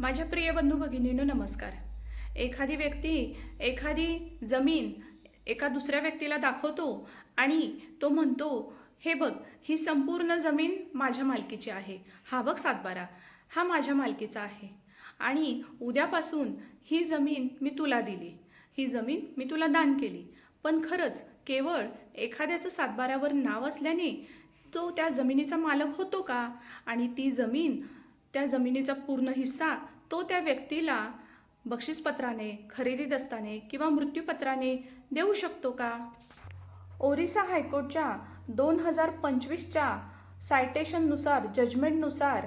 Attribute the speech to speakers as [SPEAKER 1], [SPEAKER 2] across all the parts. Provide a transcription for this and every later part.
[SPEAKER 1] माझ्या प्रिय बंधू भगिनींनो नमस्कार. एखादी व्यक्ती एखादी जमीन एका दुसऱ्या व्यक्तीला दाखवतो आणि तो म्हणतो हे बघ ही संपूर्ण जमीन माझ्या मालकीची आहे. हा बघ सातबारा हा माझ्या मालकीचा आहे. आणि उद्यापासून ही जमीन मी तुला दिली. ही जमीन मी तुला दान केली. पण खरंच केवळ एखाद्याचं सातबाऱ्यावर नाव असल्याने तो त्या जमिनीचा मालक होतो का? आणि ती जमीन त्या जमिनीचा पूर्ण हिस्सा तो त्या व्यक्तीला बक्षीसपत्राने खरेदी दस्ताने किंवा मृत्यूपत्राने देऊ शकतो का? ओरिसा हायकोर्टच्या दोन हजार पंचवीसच्या सायटेशननुसार जजमेंटनुसार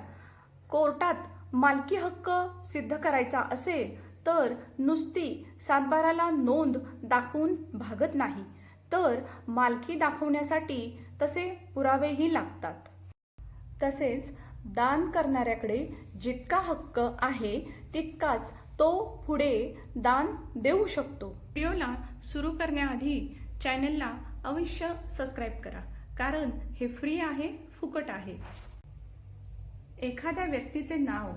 [SPEAKER 1] कोर्टात मालकी हक्क सिद्ध करायचा असेल तर नुसती सातबाराला नोंद दाखवून भागत नाही. तर मालकी दाखवण्यासाठी तसे पुरावेही लागतात. तसेच दान करणाऱ्याकडे जितका हक्क आहे तितकाच तो पुढे दान देऊ शकतो. व्हिडिओला सुरू करण्याआधी चॅनलला अवश्य सबस्क्राईब करा कारण हे फ्री आहे फुकट आहे. एखाद्या व्यक्तीचे नाव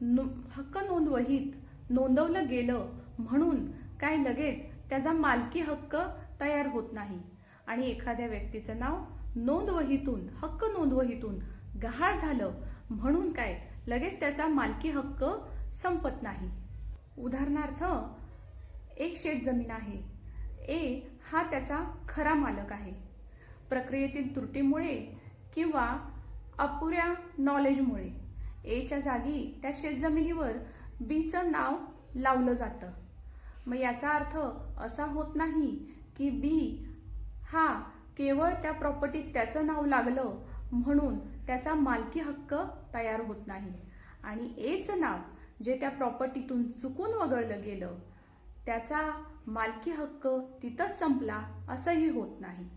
[SPEAKER 1] नो हक्क नोंदवहीत नोंदवलं गेलं म्हणून काय लगेच त्याचा मालकी हक्क तयार होत नाही. आणि एखाद्या व्यक्तीचं नाव नोंदवहीतून हक्क नोंदवहीतून गहाळ झालं म्हणून काय? लगेच त्याचा मालकी हक्क संपत नाही. उदाहरणार्थ एक शेत जमीन आहे. ए हा त्याचा खरा मालक आहे. प्रक्रियेतील त्रुटीमुळे किंवा अपुऱ्या नॉलेजमुळे एच्या जागी त्या शेतजमिनीवर बीचं नाव लावलं जातं. मग याचा अर्थ असा होत नाही की बी हा केवळ त्या प्रॉपर्टीत त्याचं नाव लागलं म्हणून त्याचा मालकी हक्क तयार होत नाही. आणि एच नाव जे त्या प्रॉपर्टीतून चुकून वगळलं गेलं त्याचा मालकी हक्क तिथंच संपला असंही होत नाही.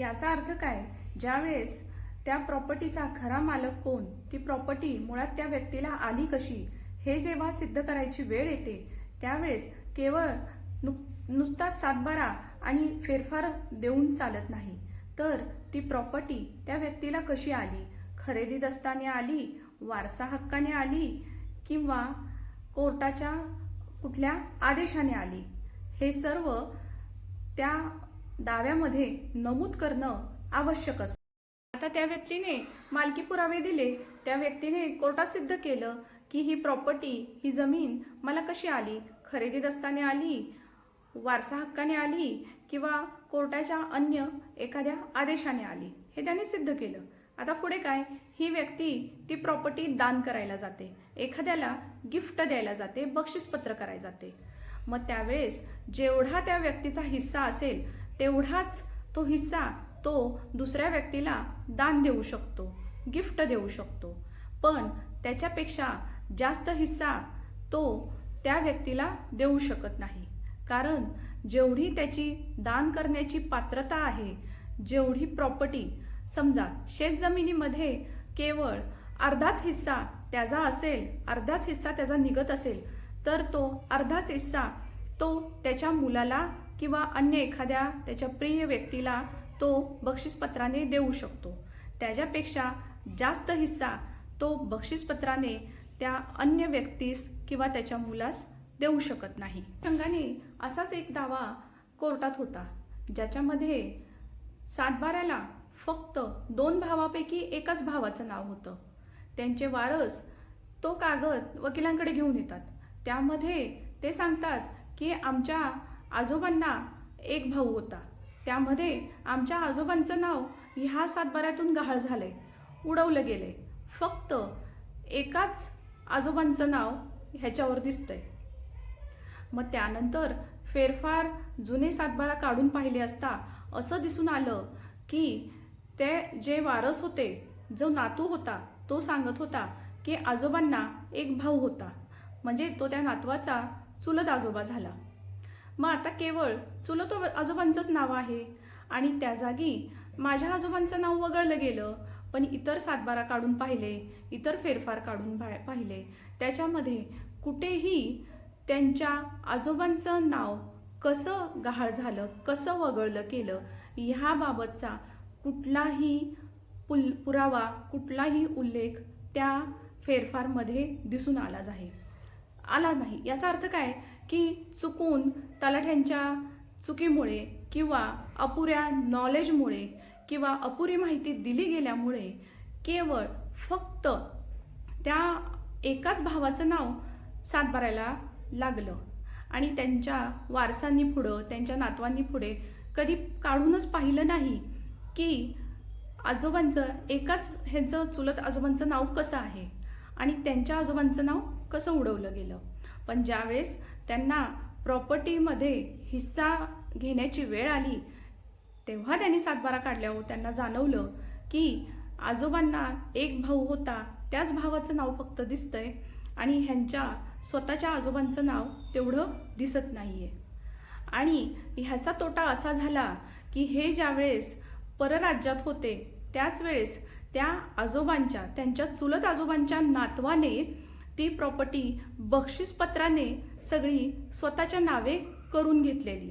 [SPEAKER 1] याचा अर्थ काय? ज्यावेळेस त्या प्रॉपर्टीचा खरा मालक कोण ती प्रॉपर्टी मुळात त्या व्यक्तीला आली कशी हे जेव्हा सिद्ध करायची वेळ येते त्यावेळेस केवळ नु नुसताच सातबारा आणि फेरफार देऊन चालत नाही. तर ती प्रॉपर्टी त्या व्यक्तीला कशी आली? खरेदी दस्ताने आली वारसा हक्काने आली किंवा कोर्टाच्या कुठल्या आदेशाने आली हे सर्व त्या दाव्यामध्ये नमूद करणं आवश्यक असतं. आता त्या व्यक्तीने मालकी पुरावे दिले त्या व्यक्तीने कोर्टात सिद्ध केलं की ही प्रॉपर्टी ही जमीन मला कशी आली? खरेदी दस्ताने आली वारसा हक्काने आली किंवा कोर्टाच्या अन्य एखाद्या आदेशाने आली हे त्याने सिद्ध केलं. आता पुढे काय? ही व्यक्ती ती प्रॉपर्टी दान करायला जाते. एखाद्याला गिफ्ट द्यायला जाते बक्षीसपत्र करायला जाते. मग त्यावेळेस जेवढा त्या व्यक्तीचा हिस्सा असेल तेवढाच तो हिस्सा तो दुसऱ्या व्यक्तीला दान देऊ शकतो गिफ्ट देऊ शकतो. पण त्याच्यापेक्षा जास्त हिस्सा तो त्या व्यक्तीला देऊ शकत नाही. कारण जेवढी त्याची दान करण्याची पात्रता आहे जेवढी प्रॉपर्टी समजा शेतजमिनीमध्ये केवळ अर्धाच हिस्सा त्याचा असेल अर्धाच हिस्सा त्याचा निघत असेल तर तो अर्धाच हिस्सा तो त्याच्या मुलाला किंवा अन्य एखाद्या त्याच्या प्रिय व्यक्तीला तो बक्षीसपत्राने देऊ शकतो. त्याच्यापेक्षा जास्त हिस्सा तो बक्षीसपत्राने त्या अन्य व्यक्तीस किंवा त्याच्या मुलास देऊ शकत नाही. संघाने असाच एक दावा कोर्टात होता ज्याच्यामध्ये सातबाऱ्याला फक्त दोन भावापैकी एकाच भावाचं नाव होतं. त्यांचे वारस तो कागद वकिलांकडे घेऊन येतात. त्यामध्ये ते सांगतात की आमच्या आजोबांना एक भाऊ होता. त्यामध्ये आमच्या आजोबांचं नाव ह्या सातबाऱ्यातून गहाळ झाले उडवलं गेले. फक्त एकाच आजोबांचं नाव ह्याच्यावर दिसतंय. मग त्यानंतर फेरफार जुने सातबारा काढून पाहिले असता असं दिसून आलं की ते जे वारस होते जो नातू होता तो सांगत होता की आजोबांना एक भाऊ होता. म्हणजे तो त्या नातवाचा चुलत आजोबा झाला. मग आता केवळ चुलत आजोबांचंच नाव आहे आणि त्या जागी माझ्या आजोबांचं नाव वगळलं गेलं पण इतर सातबारा काढून पाहिले इतर फेरफार काढून पाहिले. त्याच्यामध्ये कुठेही त्यांच्या आजोबांचं नाव कसं गहाळ झालं कसं वगळलं केलं ह्याबाबतचा कुठलाही पुल पुरावा कुठलाही उल्लेख त्या फेरफारमध्ये दिसून आलाच आहे. आला नाही. याचा अर्थ काय? की चुकून तलाठ्यांच्या चुकीमुळे किंवा अपुऱ्या नॉलेजमुळे किंवा अपुरी माहिती दिली गेल्यामुळे केवळ फक्त त्या एकाच भावाचं नाव सातबारायला लागलं आणि त्यांच्या वारसांनी पुढं त्यांच्या नातवांनी पुढे कधी काढूनच पाहिलं नाही की आजोबांचं एकाच ह्यांचं चुलत आजोबांचं नाव कसं आहे? आणि त्यांच्या आजोबांचं नाव कसं उडवलं गेलं? पण ज्यावेळेस त्यांना प्रॉपर्टीमध्ये हिस्सा घेण्याची वेळ आली तेव्हा त्यांनी सातबारा काढल्यावर त्यांना जाणवलं की आजोबांना एक भाऊ होता त्याच भावाचं नाव फक्त दिसतंय आणि ह्यांच्या स्वतःच्या आजोबांचं नाव तेवढं दिसत नाही आहे आणि ह्याचा तोटा असा झाला की हे ज्यावेळेस परराज्यात होते. त्याच वेळेस त्या आजोबांच्या त्यांच्या चुलत आजोबांच्या नातवाने ती प्रॉपर्टी बक्षीसपत्राने सगळी स्वतःच्या नावे करून घेतलेली.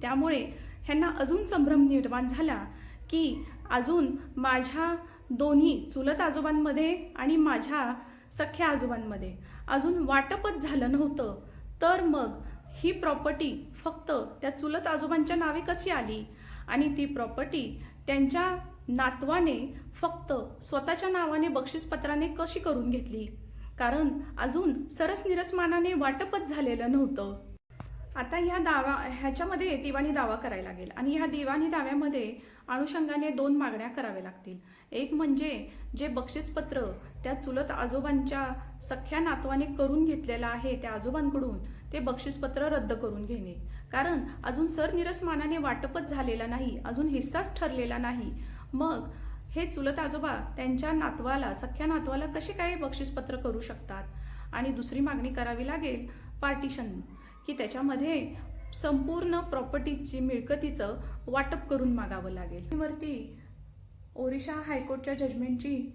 [SPEAKER 1] त्यामुळे ह्यांना अजून संभ्रम निर्माण झाला की अजून माझ्या दोन्ही चुलत आजोबांमध्ये आणि माझ्या सख्या आजोबांमध्ये अजून वाटपच झालं नव्हतं. तर मग ही प्रॉपर्टी फक्त त्या चुलत आजोबांच्या नावे कशी आली? आणि ती प्रॉपर्टी त्यांच्या नातवाने फक्त स्वतःच्या नावाने बक्षीसपत्राने कशी करून घेतली? कारण अजून सरस निरसमानाने वाटपच झालेलं नव्हतं. आता ह्या दावा ह्याच्यामध्ये दिवाणी दावा करायला लागेल. आणि ह्या दिवाणी दाव्यामध्ये अनुषंगाने दोन मागण्या कराव्या लागतील. एक म्हणजे जे बक्षीसपत्र त्या चुलत आजोबांच्या सख्या नातवाने करून घेतलेलं आहे त्या आजोबांकडून ते बक्षीसपत्र रद्द करून घेणे. कारण अजून सरनिरसमानाने वाटपच झालेला नाही अजून हिस्साच ठरलेला नाही. मग हे चुलत आजोबा त्यांच्या नातवाला सख्या नातवाला कसे काय बक्षीसपत्र करू शकतात? आणि दुसरी मागणी करावी लागेल पार्टिशन की त्याच्यामध्ये संपूर्ण प्रॉपर्टीची मिळकतीचं वाटप करून मागावं लागेल. वरती ओरिशा हायकोर्टच्या जजमेंटची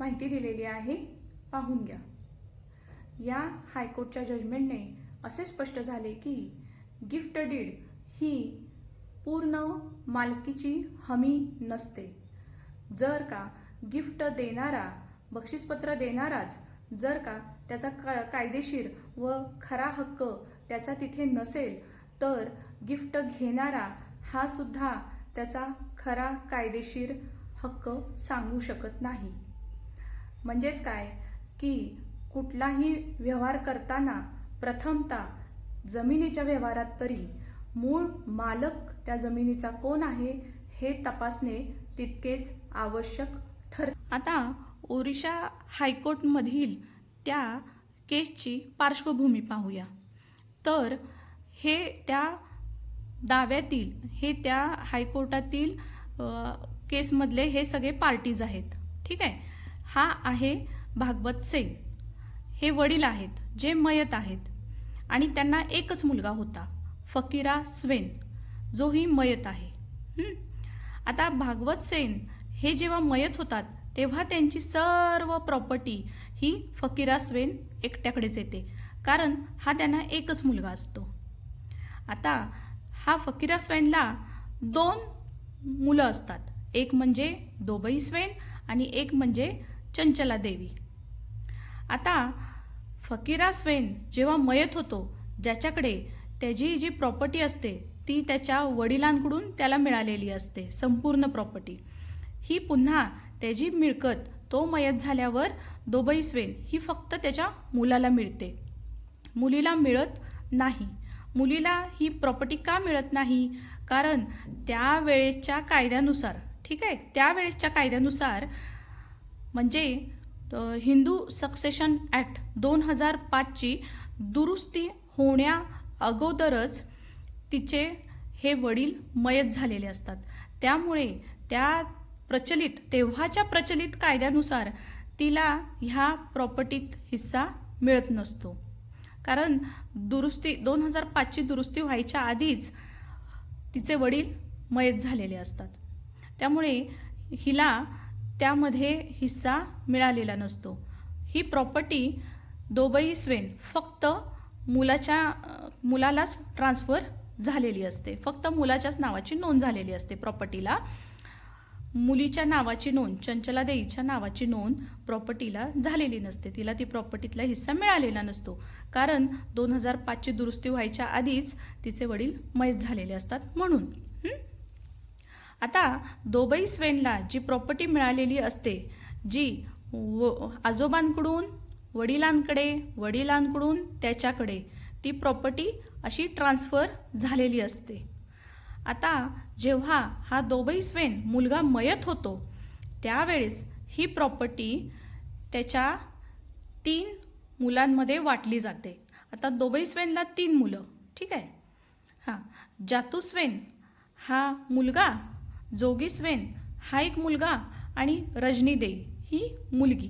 [SPEAKER 1] माहिती दिलेली आहे पाहून घ्या. या हायकोर्टच्या जजमेंटने असे स्पष्ट झाले की गिफ्ट डीड ही पूर्ण मालकीची हमी नसते. जर का गिफ्ट देणारा बक्षीसपत्र देणाराच जर का त्याचा का कायदेशीर व खरा हक्क त्याचा तिथे नसेल तर गिफ्ट घेणारा हा सुद्धा त्याचा खरा कायदेशीर हक्क सांगू शकत नाही. म्हणजेच काय? की कुठलाही व्यवहार करताना प्रथमतः जमिनीच्या व्यवहारात तरी मूळ मालक त्या जमिनीचा कोण आहे हे तपासणे तितकेच आवश्यक ठर आता ओरिशा हायकोर्टमधील त्या केसची पार्श्वभूमी पाहूया. तर हे त्या दाव्यातील हे त्या हायकोर्टातील केसमधले हे सगळे पार्टीज आहेत. ठीक आहे? हा आहे भागवत सेन. हे वडील आहेत जे मयत आहेत. आणि त्यांना एकच मुलगा होता फकीरा स्वेन जो ही मयत आहे. आता भागवत सेन हे जेव्हा मयत होतात तेव्हा त्यांची सर्व प्रॉपर्टी ही फकीरा स्वेन एकट्याकडेच येते कारण हा त्यांना एकच मुलगा असतो. आता हा फकीरा स्वेनला दोन मुलं असतात एक म्हणजे दोबई स्वेन आणि एक म्हणजे चंचला देवी. आता फकीरा स्वेन जेव्हा मयत होतो ज्याच्याकडे त्याची जी प्रॉपर्टी असते ती त्याच्या वडिलांकडून त्याला मिळालेली असते संपूर्ण प्रॉपर्टी ही पुन्हा त्याची मिळकत तो मयत झाल्यावर दोबई स्वेन ही फक्त त्याच्या मुलाला मिळते. मुलीला मिळत नाही. मुलीला ही प्रॉपर्टी का मिळत नाही? कारण त्यावेळेच्या कायद्यानुसार ठीक आहे? त्यावेळेच्या कायद्यानुसार म्हणजे हिंदू सक्सेशन ॲक्ट दोन हजार पाचची दुरुस्ती होण्या अगोदरच तिचे हे वडील मयत झालेले असतात. त्यामुळे त्या प्रचलित तेव्हाच्या प्रचलित कायद्यानुसार तिला ह्या प्रॉपर्टीत हिस्सा मिळत नसतो. कारण दुरुस्ती दोन हजार पाचची दुरुस्ती व्हायच्या आधीच तिचे वडील मयत झालेले असतात. त्यामुळे हिला त्यामध्ये हिस्सा मिळालेला नसतो. ही प्रॉपर्टी दोबई स्वेन फक्त मुलाच्या मुलालाच ट्रान्सफर झालेली असते. फक्त मुलाच्याच नावाची नोंद झालेली असते प्रॉपर्टीला मुलीच्या नावाची नोंद चंचला देईच्या नावाची नोंद प्रॉपर्टीला झालेली नसते. तिला ती प्रॉपर्टीतला हिस्सा मिळालेला नसतो. कारण दोन हजार पाचची दुरुस्ती व्हायच्या आधीच तिचे वडील मयत झालेले असतात म्हणून. हं? आता दोबई स्वेनला जी प्रॉपर्टी मिळालेली असते जी व आजोबांकडून वडिलांकडे वडिलांकडून त्याच्याकडे ती प्रॉपर्टी अशी ट्रान्स्फर झालेली असते. आता जेव्हा हा दोबई स्वेन मुलगा मयत होतो त्यावेळेस ही प्रॉपर्टी त्याच्या तीन मुलांमध्ये वाटली जाते. आता दोबई स्वेनला तीन मुलं ठीक आहे? हां जातू स्वेन हा मुलगा जोगी स्वेन हा एक मुलगा आणि रजनी देई ही मुलगी.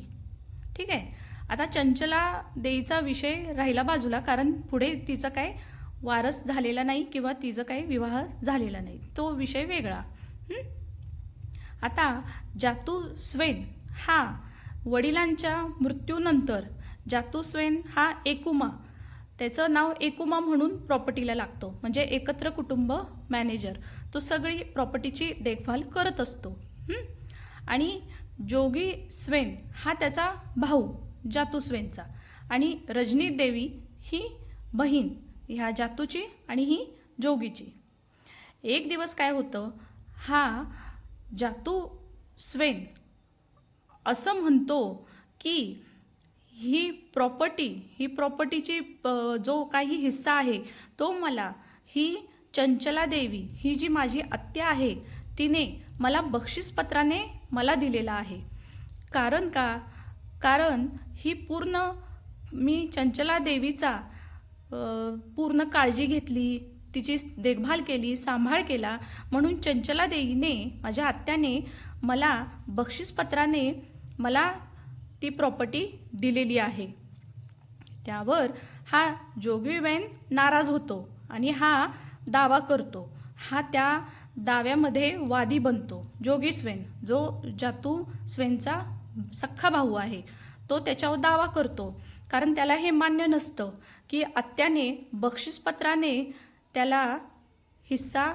[SPEAKER 1] ठीक आहे? आता चंचला देईचा विषय राहिला बाजूला कारण पुढे तिचं काय वारस झालेला नाही किंवा तिचं काही विवाह झालेला नाही. तो विषय वेगळा. आता जातू स्वेन हा वडिलांच्या मृत्यूनंतर जातू स्वेन हा एकुमा. त्याचं नाव एकुमा म्हणून प्रॉपर्टीला लागतो. म्हणजे एकत्र कुटुंब मॅनेजर तो सगळी प्रॉपर्टीची देखभाल करत असतो. आणि जोगी स्वेन हा त्याचा भाऊ जातू स्वेनचा. आणि रजनी देवी ही बहीण ह्या जातूची आणि ही जोगीची. एक दिवस काय होतं हा जातू स्वेन असं म्हणतो की ही प्रॉपर्टी ही प्रॉपर्टीची प- जो काही हिस्सा आहे तो मला ही चंचला देवी ही जी माझी आत्या आहे तिने मला बक्षीसपत्राने मला दिलेला आहे. कारण का? कारण ही पूर्ण मी चंचला देवीचा पूर्ण काळजी घेतली तिची देखभाल केली सांभाळ केला म्हणून चंचला देवीने माझ्या आत्याने मला बक्षीसपत्राने मला ती प्रॉपर्टी दिलेली आहे. त्यावर हा जोगवीबेन नाराज होतो आणि हा दावा करतो. हा त्या दाव्यामध्ये वादी बनतो. जोगी स्वेन जो जातू स्वेनचा सख्खा भाऊ आहे तो त्याच्यावर दावा करतो. कारण त्याला हे मान्य नसतं की आत्याने बक्षीसपत्राने त्याला हिस्सा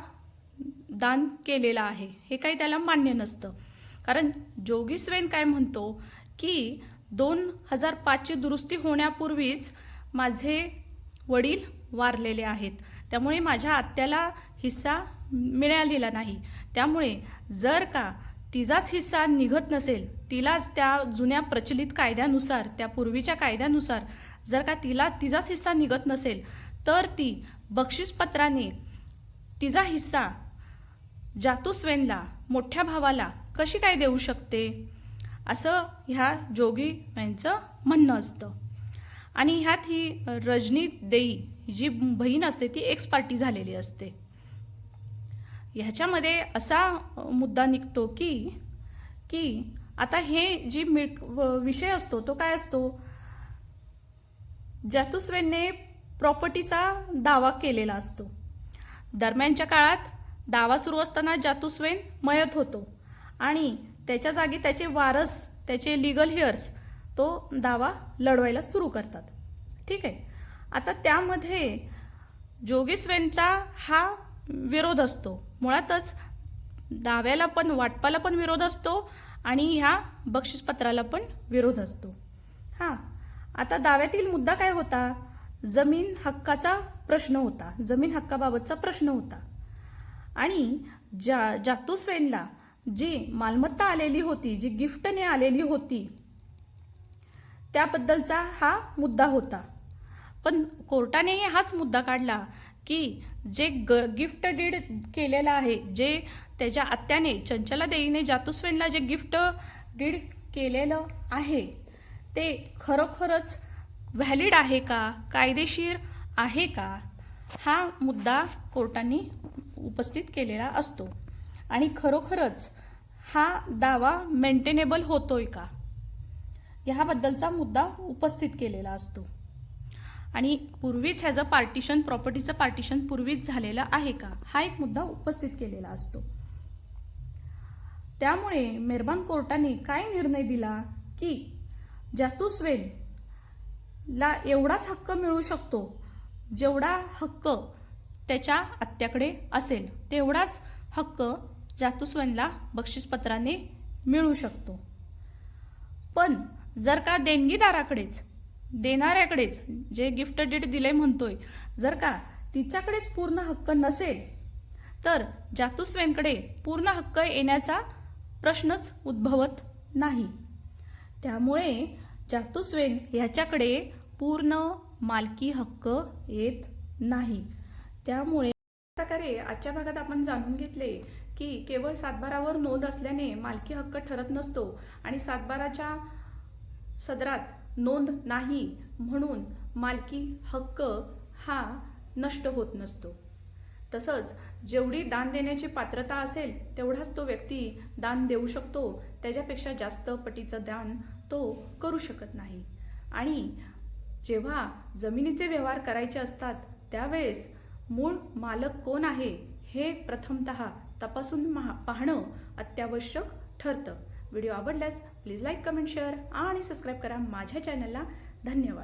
[SPEAKER 1] दान केलेला आहे. हे काही त्याला मान्य नसतं. कारण जोगी स्वेन काय म्हणतो की दोन हजार पाचची दुरुस्ती होण्यापूर्वीच माझे वडील वारलेले आहेत. त्यामुळे माझ्या आत्याला हिस्सा मिळालेला नाही. त्यामुळे जर का तिचाच हिस्सा निघत नसेल तिलाच त्या जुन्या प्रचलित कायद्यानुसार त्या पूर्वीच्या कायद्यानुसार जर का तिला तिचाच हिस्सा निघत नसेल तर ती बक्षीसपत्राने तिचा हिस्सा जातुस्वेनला मोठ्या भावाला कशी काय देऊ शकते? असं ह्या जोगी यांचं म्हणणं असतं. आणि ह्यात ही रजनी देई जी बहीण असते ती एक्स पार्टी झालेली असते. ह्याच्यामध्ये असा मुद्दा निघतो की की आता हे जी मिळ व- विषय असतो तो काय असतो? जातुस्वेनने प्रॉपर्टीचा दावा केलेला असतो. दरम्यानच्या काळात दावा सुरू असताना जातुस्वेन मयत होतो. आणि त्याच्या जागी त्याचे वारस त्याचे लिगल हेअर्स तो दावा लढवायला सुरू करतात. ठीक आहे? आता त्यामध्ये जोगीस्वेनचा हा विरोध असतो. मुळातच दाव्याला पण वाटपाला पण विरोध असतो आणि ह्या बक्षीसपत्राला पण विरोध असतो. हां. आता दाव्यातील मुद्दा काय होता? जमीन हक्काचा प्रश्न होता. जमीन हक्काबाबतचा प्रश्न होता. आणि जा जातूस्वेनला जी मालमत्ता आलेली होती जी गिफ्टने आलेली होती त्याबद्दलचा हा मुद्दा होता. पण कोर्टानेही हाच मुद्दा काढला की जे ग गिफ्ट डीड केलेलं आहे जे त्याच्या आत्याने चंचला देईने जातुस्वेनला जे गिफ्ट डीड केलेलं आहे ते खरोखरच व्हॅलिड आहे का कायदेशीर आहे का हा मुद्दा कोर्टाने उपस्थित केलेला असतो. आणि खरोखरच हा दावा मेंटेनेबल होतोय का? ह्याबद्दलचा मुद्दा उपस्थित केलेला असतो. आणि पूर्वीच ह्याचं पार्टिशन प्रॉपर्टीचं पार्टिशन पूर्वीच झालेलं आहे का? हा एक मुद्दा उपस्थित केलेला असतो. त्यामुळे मेहरबान कोर्टाने काय निर्णय दिला? की जातुस्वेन ला एवढाच हक्क मिळू शकतो जेवढा हक्क त्याच्या आत्याकडे असेल तेवढाच हक्क जातुस्वेनला बक्षीसपत्राने मिळू शकतो. पण जर का देणगीदाराकडेच देणाऱ्याकडेच जे गिफ्ट डीड दिले म्हणतोय जर का तिच्याकडेच पूर्ण हक्क नसेल तर जातुस्वेंकडे पूर्ण हक्क येण्याचा प्रश्नच उद्भवत नाही. त्यामुळे जातुस्वेन ह्याच्याकडे पूर्ण मालकी हक्क येत नाही. त्यामुळे प्रकारे आजच्या भागात आपण जाणून घेतले की केवळ सातबारावर नोंद असल्याने मालकी हक्क ठरत नसतो आणि सातबाराच्या सदरात नोंद नाही म्हणून मालकी हक्क हा नष्ट होत नसतो. तसंच जेवढी दान देण्याची पात्रता असेल तेवढाच तो व्यक्ती दान देऊ शकतो. त्याच्यापेक्षा जास्त पटीचं दान तो करू शकत नाही. आणि जेव्हा जमिनीचे व्यवहार करायचे असतात त्यावेळेस मूळ मालक कोण आहे हे प्रथमत तपासून महा- पाहणं अत्यावश्यक ठरतं. व्हिडिओ आवडल्यास प्लीज लाईक कमेंट शेअर आणि सबस्क्राईब करा माझ्या चॅनलला. धन्यवाद.